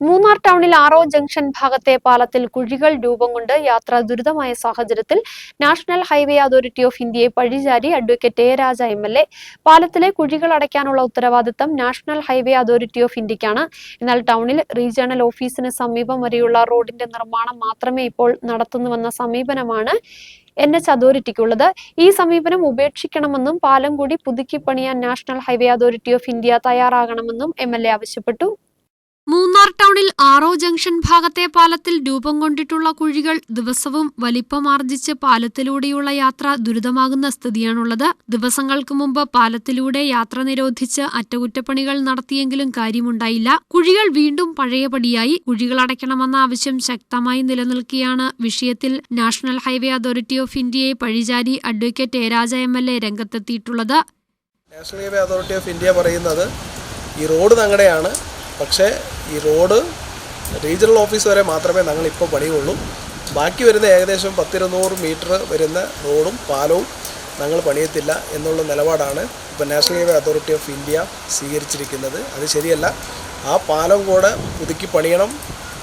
മൂന്നാർ ടൗണിൽ ആറോ ജംഗ്ഷൻ ഭാഗത്തെ പാലത്തിൽ കുഴികൾ രൂപം കൊണ്ട് യാത്ര ദുരിതമായ സാഹചര്യത്തിൽ നാഷണൽ ഹൈവേ അതോറിറ്റി ഓഫ് ഇന്ത്യയെ പഴിചാരി advocate A Raja M L A. പാലത്തിലെ കുഴികൾ അടയ്ക്കാനുള്ള ഉത്തരവാദിത്തം നാഷണൽ ഹൈവേ അതോറിറ്റി ഓഫ് ഇന്ത്യക്കാണ്. എന്നാൽ ടൗണിൽ റീജിയണൽ ഓഫീസിന് സമീപം വരെയുള്ള റോഡിന്റെ നിർമ്മാണം മാത്രമേ ഇപ്പോൾ നടത്തുന്നുവെന്ന സമീപനമാണ് എൻ എച്ച് അതോറിറ്റിക്കുള്ളത്. ഈ സമീപനം ഉപേക്ഷിക്കണമെന്നും പാലം കൂടി പുതുക്കി പണിയാൻ national highway authority of India തയ്യാറാകണമെന്നും എം ആവശ്യപ്പെട്ടു. മൂന്നാർ ടൗണിൽ ആറോ ജംഗ്ഷൻ ഭാഗത്തെ പാലത്തിൽ രൂപം കൊണ്ടിട്ടുള്ള കുഴികൾ ദിവസവും വലിപ്പമാർജിച്ച് പാലത്തിലൂടെയുള്ള യാത്ര ദുരിതമാകുന്ന സ്ഥിതിയാണുള്ളത്. ദിവസങ്ങൾക്ക് മുമ്പ് പാലത്തിലൂടെ യാത്ര നിരോധിച്ച് അറ്റകുറ്റപ്പണികൾ നടത്തിയെങ്കിലും കാര്യമുണ്ടായില്ല. കുഴികൾ വീണ്ടും പഴയപടിയായി. കുഴികൾ അടയ്ക്കണമെന്ന ആവശ്യം ശക്തമായി നിലനിൽക്കുകയാണ്. വിഷയത്തിൽ നാഷണൽ ഹൈവേ അതോറിറ്റി ഓഫ് ഇന്ത്യയെ പഴിചാരി advocate A Raja M L A രംഗത്തെത്തിയിട്ടുള്ളത്. National highway authority of India ഈ റോഡ് ഞങ്ങളുടെയാണ് പക്ഷേ ഈ റോഡ് റീജിയണൽ ഓഫീസ് വരെ മാത്രമേ ഞങ്ങൾ ഇപ്പോൾ പണിയുള്ളൂ. ബാക്കി വരുന്ന ഏകദേശം പത്തിരുന്നൂറ് മീറ്റർ വരുന്ന റോഡും പാലവും ഞങ്ങൾ പണിയത്തില്ല എന്നുള്ള നിലപാടാണ് ഇപ്പോൾ national highway authority of India സ്വീകരിച്ചിരിക്കുന്നത്. അത് ശരിയല്ല. ആ പാലം കൂടെ പുതുക്കി പണിയണം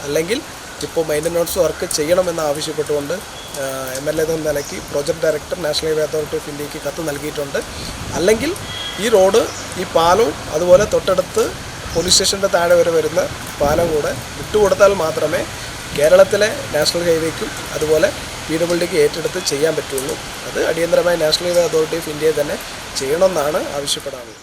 അല്ലെങ്കിൽ ഇപ്പോൾ മെയിന്റനൻസ് വർക്ക് ചെയ്യണമെന്ന് ആവശ്യപ്പെട്ടുകൊണ്ട് എം എൽ എ എന്ന നിലയ്ക്ക് project director national highway authority of ഇന്ത്യയ്ക്ക് കത്ത് നൽകിയിട്ടുണ്ട്. അല്ലെങ്കിൽ ഈ റോഡ് ഈ പാലവും അതുപോലെ തൊട്ടടുത്ത് പോലീസ് സ്റ്റേഷന്റെ താഴെ വരെ വരുന്ന പാലം കൂടെ വിട്ടുകൊടുത്താൽ മാത്രമേ കേരളത്തിലെ നാഷണൽ ഹൈവേക്കും അതുപോലെ പി ഡബ്ല്യു ഡിക്ക് ഏറ്റെടുത്ത് ചെയ്യാൻ പറ്റുള്ളൂ. അത് അടിയന്തരമായി നാഷണൽ ഹൈവേ അതോറിറ്റി ഓഫ് ഇന്ത്യയെ തന്നെ ചെയ്യണമെന്നാണ് ആവശ്യപ്പെടാറുള്ളത്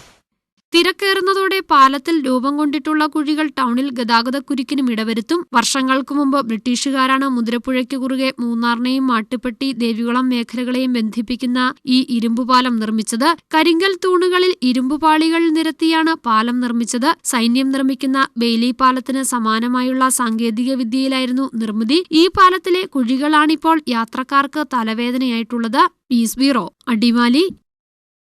തിരക്കേറുന്നതോടെ പാലത്തിൽ രൂപം കൊണ്ടിട്ടുള്ള കുഴികൾ ടൗണിൽ ഗതാഗതക്കുരുക്കിനും ഇടവരുത്തും. വർഷങ്ങൾക്ക് മുമ്പ് ബ്രിട്ടീഷുകാരാണ് മുതിരപ്പുഴയ്ക്ക് കുറുകെ മൂന്നാറിനെയും മാട്ടുപ്പെട്ടി ദേവികുളം മേഖലകളെയും ബന്ധിപ്പിക്കുന്ന ഈ ഇരുമ്പുപാലം നിർമ്മിച്ചത്. കരിങ്കൽ തൂണുകളിൽ ഇരുമ്പുപാളികൾ നിരത്തിയാണ് പാലം നിർമ്മിച്ചത്. സൈന്യം നിർമ്മിക്കുന്ന ബെയിലി പാലത്തിന് സമാനമായുള്ള സാങ്കേതിക വിദ്യയിലായിരുന്നു നിർമ്മിതി. ഈ പാലത്തിലെ കുഴികളാണിപ്പോൾ യാത്രക്കാർക്ക് തലവേദനയായിട്ടുള്ളത്. പീസ് ബീറോ അടിമാലി.